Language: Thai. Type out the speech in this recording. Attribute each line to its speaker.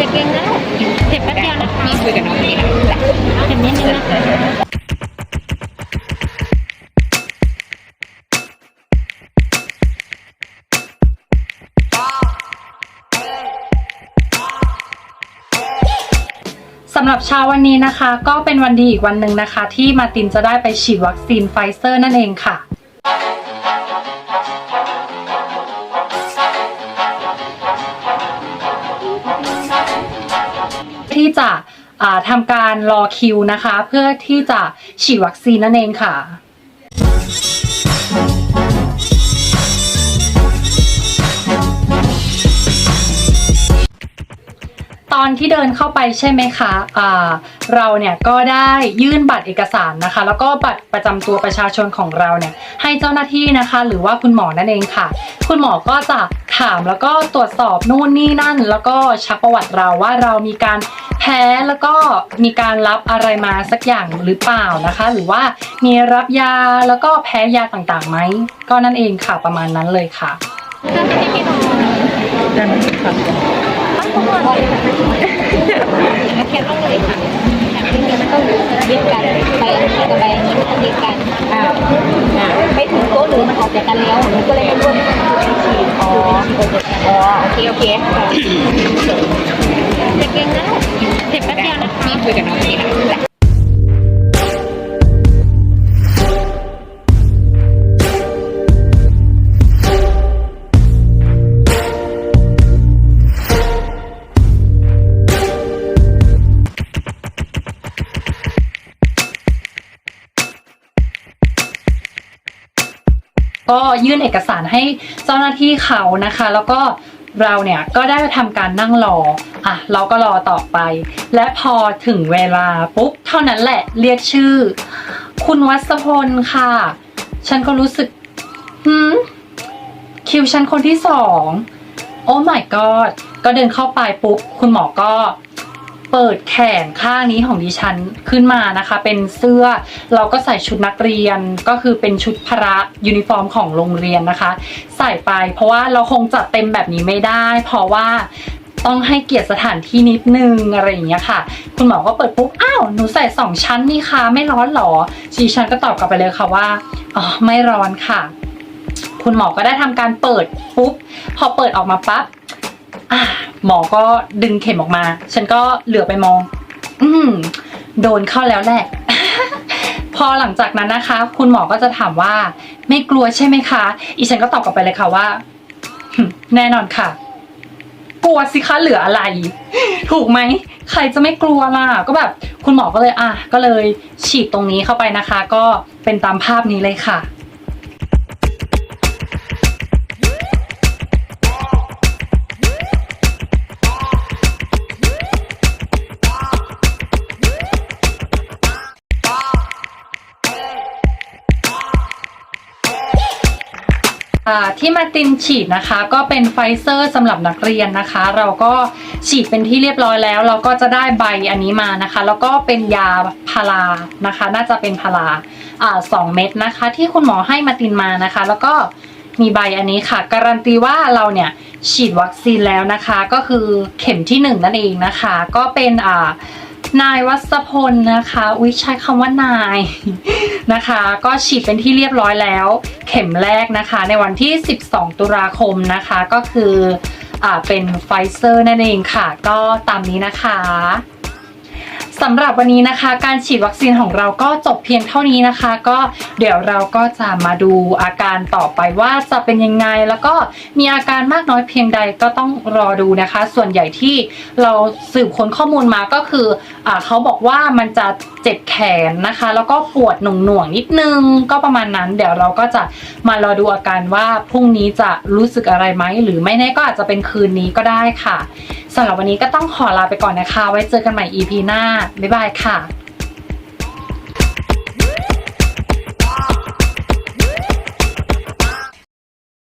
Speaker 1: จะเก่งนะเจ็บแป๊บเดียวนะคะ
Speaker 2: คุยกับน้องนี่นะ
Speaker 1: เจ็บนิดนึงนะคะ
Speaker 3: สำหรับเช้าวันนี้นะคะ ก็เป็นวันดีอีกวันหนึ่งนะคะ ที่มาตินจะได้ไปฉีดวัคซีนไฟเซอร์นั่นเองค่ะ ที่จะทำการรอคิวนะคะ เพื่อที่จะฉีดวัคซีนนั่นเองค่ะตอนที่เดินเข้าไปใช่ไหมคะอ่าเราเนี่ยก็ได้ยื่นบัตรเอกสารนะคะ แล้วก็บัตรประจำตัวประชาชนของเราเนี่ยให้เจ้าหน้าที่นะคะ หรือว่าคุณหมอนั่นเองค่ะ คุณหมอก็จะถามแล้วก็ตรวจสอบนู่นนี่นั่น แล้วก็ชักประวัติเราว่าเรามีการ พ้แล้วก็มีการรับอะไรมาสักอย่างหรือเปล่านะคะ หรือว่ามีรับยาแล้วก็แพ้ยาต่างๆไหมก็นั่นเองค่ะประมาณนั้นเลยค่ะ
Speaker 1: ถ้าจะให้พี่นอน
Speaker 2: ดันครับ
Speaker 1: ต้องทุกคนเลยค่ะแค่ต้องเลยค่ะอย่างที่นี้มันต้องยึดกันใบอันนี้กับใบอันนี้มันต้องยึดกัน
Speaker 2: อ่าอ่า
Speaker 1: ไปถึงโต๊ะหรือมันออกจากกันแล้วมันก็เลยเป็นร่วมฉีดอ๋ออ๋อโอเคโอเค จะเก่งนะเจ็บแป๊บเดียวนะคะ
Speaker 2: คุยกับน้องนี่นะ
Speaker 3: ก็ยื่นเอกสารให้เจ้าหน้าที่เขานะคะ แล้วก็เราเนี่ยก็ได้ทำการนั่งรอ อะเราก็รอต่อไป และพอถึงเวลาปุ๊บเท่านั้นแหละเรียกชื่อ คุณวัศพลค่ะ ฉันก็รู้สึกหืมคิวฉันคนที่สองโอ้ my god ก็เดินเข้าไปปุ๊บคุณหมอก็เปิดแขนข้างนี้ของดิฉันขึ้นมานะคะ เป็นเสื้อเราก็ใส่ชุดนักเรียนก็คือเป็นชุดพระยูนิฟอร์มของโรงเรียนนะคะ ใส่ไปเพราะว่าเราคงจัดเต็มแบบนี้ไม่ได้ เพราะว่า ต้องให้เกียรติสถานที่นิดนึงอะไรอย่างเงี้ยค่ะ คุณหมอก็เปิดปุ๊บอ้าวหนูใส่สองชั้นนี่คะไม่ร้อนหรอชีฉันก็ตอบกลับไปเลยค่ะว่าอ๋อไม่ร้อนค่ะ คุณหมอก็ได้ทำการเปิดปุ๊บพอเปิดออกมาปั๊บอะหมอก็ดึงเข็มออกมา ฉันก็เหลือไปมอง อืมโดนเข้าแล้วแหละ พอหลังจากนั้นนะคะ คุณหมอก็จะถามว่า ไม่กลัวใช่ไหมคะ อีฉันก็ตอบกลับไปเลยค่ะว่า แน่นอนค่ะ กลัวสิคะเหลืออะไร ถูกไหมใครจะไม่กลัวล่ะ ก็แบบคุณหมอก็เลยอะก็เลยฉีดตรงนี้เข้าไปนะคะ ก็เป็นตามภาพนี้เลยค่ะ ที่มาตินฉีดนะคะ ก็เป็นไฟเซอร์สำหรับนักเรียนนะคะ เราก็ฉีดเป็นที่เรียบร้อยแล้ว เราก็จะได้ใบอันนี้มานะคะ แล้วก็เป็นยาพารานะคะ น่าจะเป็นพาราสองเม็ดนะคะ ที่คุณหมอให้มาตินมานะคะ แล้วก็มีใบอันนี้ค่ะ การันตีว่าเราเนี่ยฉีดวัคซีนแล้วนะคะ ก็คือเข็มที่หนึ่งนั่นเองนะคะ ก็เป็นอ่า นายวัศพลนะคะอุ้ยใช้คำว่านายนะคะ ก็ฉีดเป็นที่เรียบร้อยแล้ว เข็มแรกนะคะ ในวันที่ 12 ตุลาคมนะคะก็คืออ่าเป็นไฟเซอร์นั่นเองค่ะ ก็ตามนี้นะคะ สำหรับวันนี้นะคะ การฉีดวัคซีนของเราก็จบเพียงเท่านี้นะคะ ก็เดี๋ยวเราก็จะมาดูอาการต่อไปว่าจะเป็นยังไง แล้วก็มีอาการมากน้อยเพียงใดก็ต้องรอดูนะคะ ส่วนใหญ่ที่เราสืบค้นข้อมูลมาก็คืออเขาบอกว่ามันจะเจ็บแขนนะคะ แล้วก็ปวดหน่วงๆนิดนึงก็ประมาณนั้น เดี๋ยวเราก็จะมารอดูอาการว่าพรุ่งนี้จะรู้สึกอะไรไหมหรือไม่แน่ก็อาจจะเป็นคืนนี้ก็ได้ค่ะ สำหรับวันนี้ก็ต้องขอลาไปก่อนนะคะ ไว้เจอกันใหม่ EP หน้า บ๊ายบายค่ะ